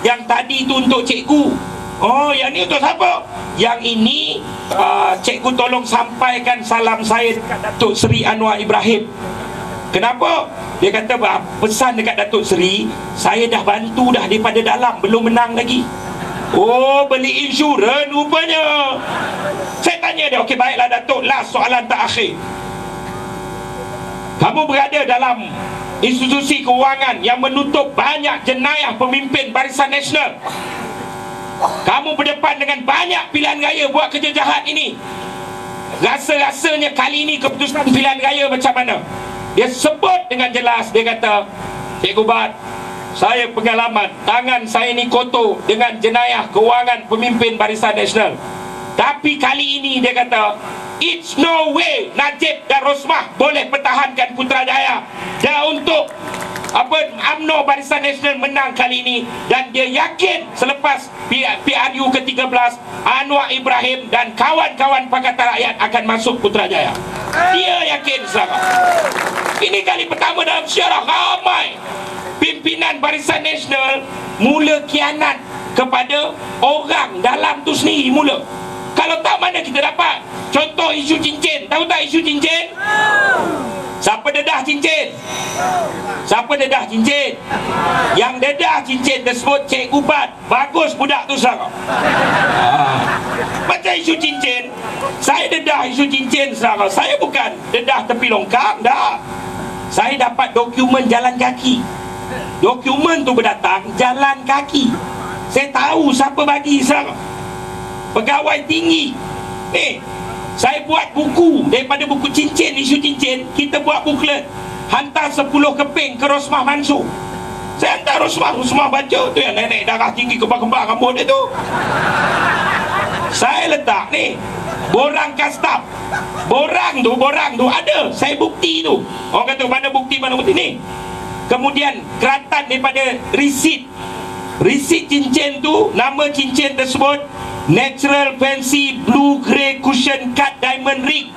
Yang tadi tu untuk cikgu. Oh yang ni untuk siapa? Yang ini uh, Cikgu tolong sampaikan salam saya Dekat Datuk Seri Anwar Ibrahim. Kenapa? Dia kata pesan dekat Datuk Seri Saya dah bantu dah daripada dalam Belum menang lagi. Oh beli insurans rupanya. Saya tanya dia Okey baiklah Datuk Last soalan terakhir. Kamu berada dalam Institusi keuangan Yang menutup banyak jenayah Pemimpin Barisan Nasional kamu berdepan dengan banyak pilihan raya buat kerja jahat ini. Rasa-rasanya kali ini keputusan pilihan raya macam mana? Dia sebut dengan jelas, dia kata, Cikgu Bat, saya pengalaman, tangan saya ni kotor dengan jenayah keuangan pemimpin Barisan Nasional. Tapi kali ini dia kata, It's no way Najib dan Rosmah boleh pertahankan Putrajaya. Dan untuk apa AMNO Barisan Nasional menang kali ini dan dia yakin selepas PRU ke-13 Anwar Ibrahim dan kawan-kawan Pakatan Rakyat akan masuk Putrajaya. Dia yakin sangat. Ini kali pertama dalam sejarah ramai pimpinan Barisan Nasional mula kianat kepada orang dalam tu sendiri mula. Kalau tak mana kita dapat? Contoh isu cincin. Tahu tak isu cincin? Siapa dedah cincin? Siapa dedah cincin? Yang dedah cincin tersebut Cik Ubat Bagus budak tu sekarang ah. Macam isu cincin. Saya dedah isu cincin sekarang Saya bukan dedah tepi longkang Dah Saya dapat dokumen jalan kaki. Dokumen tu berdatang Jalan kaki. Saya tahu siapa bagi sekarang Pegawai tinggi. Ni saya buat buku daripada buku cincin isu cincin. Kita buat buklet. Hantar 10 keping ke Rosmah Mansur. Saya hantar Rosmah. Rosmah baca tu yang nenek darah tinggi kembang-kembang rambut dia tu. Saya letak ni. Borang kastab borang tu borang tu. Ada. Saya bukti tu. Orang kata mana bukti mana bukti? Ni. Kemudian keratan daripada risit. Risit cincin tu nama cincin tersebut Natural Fancy Blue Grey Cushion Cut Diamond Ring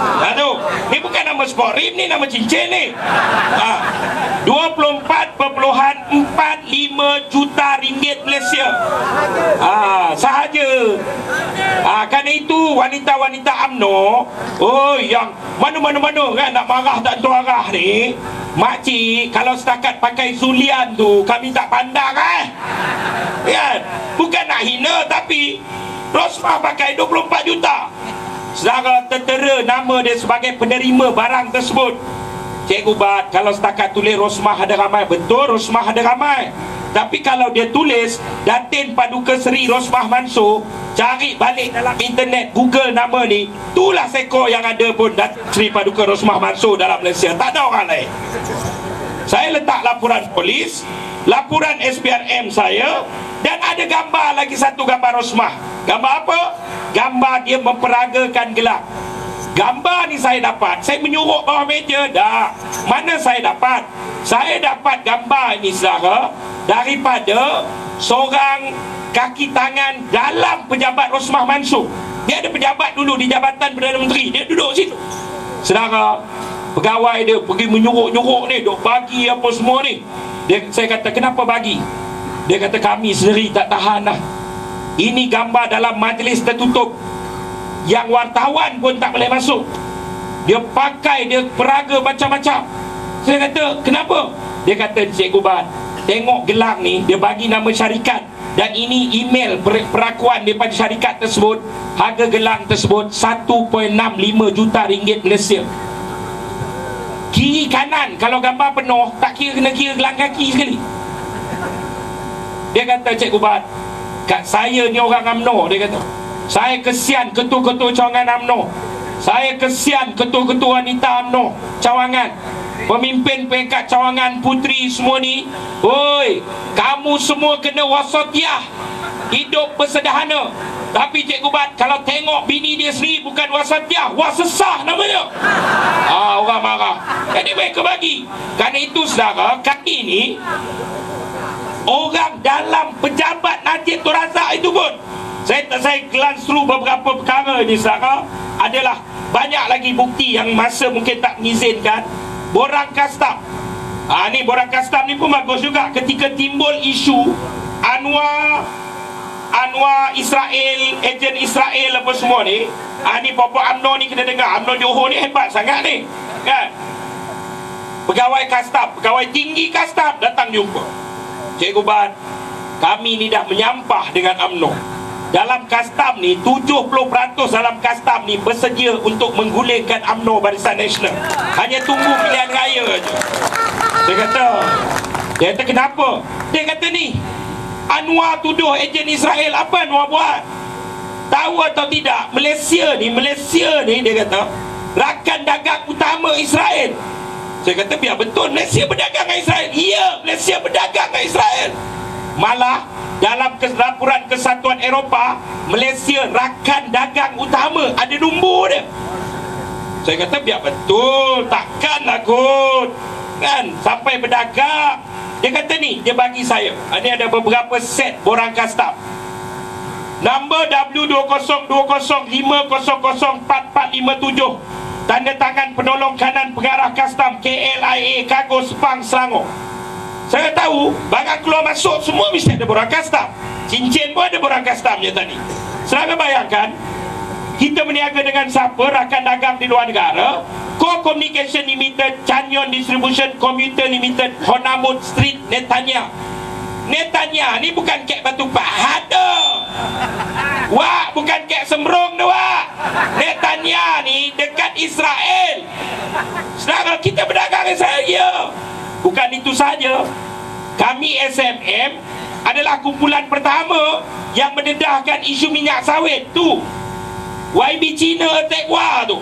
Aduh, ni bukan nama sport rim ni nama cincin ni. Ha. 24.45 juta ringgit Malaysia. Ha, sahaja. Ah, ha, kerana itu wanita-wanita AMNO, oh yang mana-mana-mana kan nak marah tak tu arah ni. Makcik, kalau setakat pakai sulian tu, kami tak pandang eh. Ya, bukan nak hina tapi Rosmah pakai 24 juta. Saudara tertera nama dia sebagai penerima barang tersebut. Cikgu Bat Kalau setakat tulis Rosmah ada ramai Betul Rosmah ada ramai. Tapi kalau dia tulis Datin Paduka Seri Rosmah Mansur Cari balik dalam internet Google nama ni Itulah seko yang ada pun Datin Seri Paduka Rosmah Mansur dalam Malaysia. Tak ada orang lain. Saya letak laporan polis Laporan SPRM saya Dan ada gambar lagi satu gambar Rosmah. Gambar apa? Gambar dia memperagakan gelap. Gambar ni saya dapat. Saya menyuruh bawah meja Dah. Mana saya dapat? Saya dapat gambar ini saudara Daripada Seorang Kaki tangan Dalam pejabat Rosmah Mansur. Dia ada pejabat dulu Di Jabatan Perdana Menteri. Dia duduk situ. Saudara Pegawai dia pergi menyuruh-nyuruh ni Duk bagi apa semua ni. Dia, Saya kata kenapa bagi? Dia kata kami sendiri tak tahan dah ini gambar dalam majlis tertutup. Yang wartawan pun tak boleh masuk. Dia pakai, dia peraga macam-macam. Saya kata, kenapa? Dia kata, Cikgu Bat Tengok gelang ni, dia bagi nama syarikat. Dan ini email perakuan daripada syarikat tersebut. Harga gelang tersebut 1.65 juta ringgit Malaysia Kiri kanan Kalau gambar penuh Tak kira kena kira gelang kaki sekali Dia kata Cikgu Bat Kat saya ni orang UMNO dia kata. Saya kesian ketua-ketua cawangan UMNO. Saya kesian ketua-ketua wanita UMNO cawangan. Pemimpin peringkat cawangan putri semua ni. Oi, kamu semua kena wasatiah. Hidup bersederhana. Tapi Cikgu Bat Kalau tengok bini dia sendiri Bukan wasatiah Wasesah namanya. Ah Orang marah. Jadi mereka bagi? Kerana itu saudara Kaki ni orang dalam pejabat Najib Tun Razak itu pun saya saya glance through beberapa perkara ini saudara adalah banyak lagi bukti yang masa mungkin tak mengizinkan. Borang kastam. Ha, ni borang kastam ni pun bagus juga ketika timbul isu Anwar Anwar Israel ejen Israel apa semua ni ah, ni Papa UMNO ni kena dengar. UMNO Johor ni hebat sangat ni kan? Pegawai kastam pegawai tinggi kastam datang jumpa. Cikgu Ban kami ni dah menyampah dengan UMNO dalam kastam ni 70% dalam kastam ni bersedia untuk menggulingkan UMNO Barisan Nasional. Hanya tunggu pilihan raya je. Saya kata dia kata kenapa? Dia kata ni Anwar tuduh ejen Israel apa Anwar buat? Tahu atau tidak Malaysia ni Malaysia ni dia kata rakan dagang utama Israel. Saya kata biar betul Malaysia berdagang dengan Israel. Ya Malaysia berdagang dengan Israel. Malah dalam laporan kesatuan Eropah Malaysia rakan dagang utama ada nombor dia. Saya kata biar betul takkanlah kot kan sampai berdagang dia kata ni, dia bagi saya. Ini ada beberapa set borang kastam. Nombor W2020500447. Tanda tangan penolong kanan pengarah kastam KLIA Kago Sepang Selangor. Saya tahu, barang keluar masuk semua mesti ada borang kastam. Cincin pun ada borang kastamnya tadi. Selama bayangkan, kita meniaga dengan siapa rakan dagang di luar negara Co Communication Limited Chanyon Distribution Commuter Limited Honamut Street Netanya. Netanya ni bukan kek batu pahat Wah bukan kek sembrong tu wah Netanya ni dekat Israel. Sedangkan kita berdagang Israel ya. Bukan itu saja. Kami SMM adalah kumpulan pertama yang mendedahkan isu minyak sawit tu. YB China attack war tu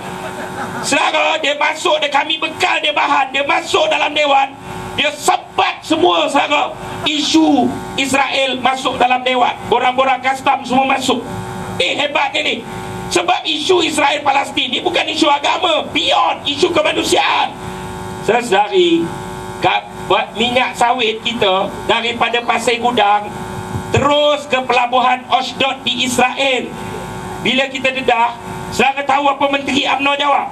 Selara dia masuk dia kami bekal dia bahan. Dia masuk dalam dewan. Dia sebat semua selara Isu Israel masuk dalam dewan. Borang-borang kastam semua masuk. Eh hebat ni. Sebab isu Israel Palestin ni bukan isu agama. Beyond isu kemanusiaan. Sesedari Buat minyak sawit kita Daripada Pasir Gudang Terus ke pelabuhan Oshdod di Israel. Bila kita dedah Saya tahu apa Menteri UMNO jawab.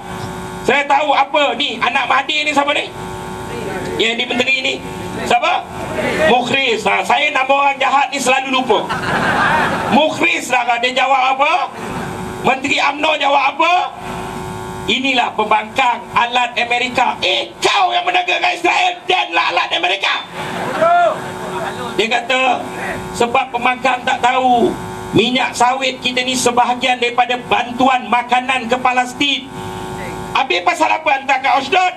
Saya tahu apa ni Anak Mahathir ni siapa ni? Yang di Menteri ni. Siapa? Mukhris ha, Saya nama orang jahat ni selalu lupa. Mukhris lah kan. Dia jawab apa? Menteri UMNO jawab apa? Inilah pembangkang alat Amerika. Eh kau yang menaga dengan Israel Danlah alat Amerika. Dia kata Sebab pembangkang tak tahu Minyak sawit kita ni sebahagian daripada bantuan makanan ke Palestin. Habis pasal apa hantar ke Ashdod?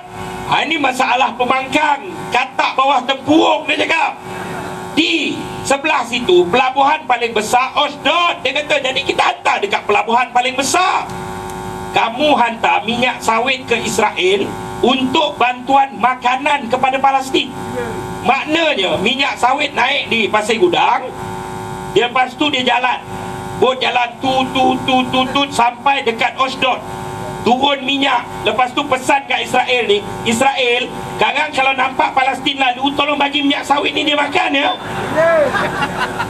Ha, ini masalah pemangkang. Katak bawah tempurung dia cakap. Di sebelah situ, pelabuhan paling besar Ashdod. Dia kata, jadi kita hantar dekat pelabuhan paling besar. Kamu hantar minyak sawit ke Israel untuk bantuan makanan kepada Palestin. Maknanya minyak sawit naik di Pasir Gudang, lepas tu dia jalan. Bot jalan tu tu tu tu tu Sampai dekat Oshdod Turun minyak. Lepas tu pesan kat Israel ni Israel Sekarang kalau nampak Palestin lalu Tolong bagi minyak sawit ni dia makan ya?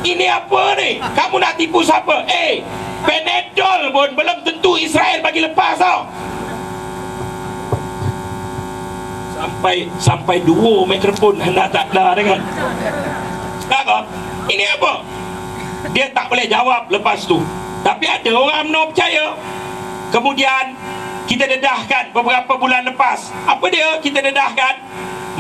Ini apa ni? Kamu nak tipu siapa? Eh Penedol pun belum tentu Israel bagi lepas tau. Sampai Sampai dua mikrofon Hendak tak ada dengan Tak Ini apa dia tak boleh jawab lepas tu. Tapi ada orang UMNO percaya. Kemudian kita dedahkan beberapa bulan lepas. Apa dia? Kita dedahkan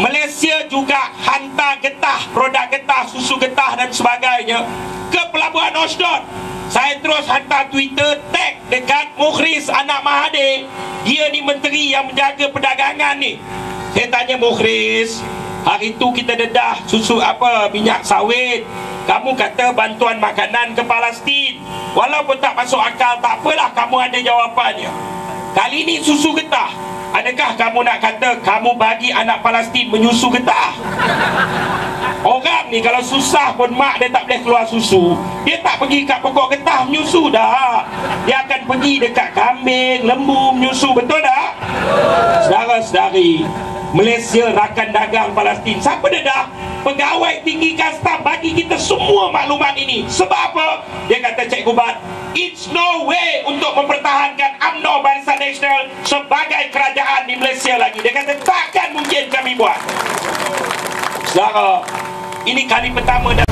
Malaysia juga hantar getah produk getah susu getah dan sebagainya ke pelabuhan Oshdod saya terus hantar Twitter tag dekat Mukhris anak Mahathir dia ni menteri yang menjaga perdagangan ni. Saya tanya Mukhris Hari tu kita dedah susu apa minyak sawit kamu kata bantuan makanan ke Palestin. Walaupun tak masuk akal Tak apalah kamu ada jawapannya. Kali ini susu getah. Adakah kamu nak kata Kamu bagi anak Palestin menyusu getah? Orang ni kalau susah pun mak dia tak boleh keluar susu. Dia tak pergi kat pokok getah menyusu dah. Dia akan pergi dekat kambing, lembu menyusu. Betul tak? Sedara-sedari Malaysia rakan dagang Palestin. Siapa dia dah? Pegawai tinggi kastam bagi kita semua maklumat ini. Sebab apa? Dia kata Cikgu Bat It's no way untuk mempertahankan UMNO Barisan Nasional Sebagai kerajaan di Malaysia lagi. Dia kata takkan mungkin kami buat. Saudara Ini kali pertama dah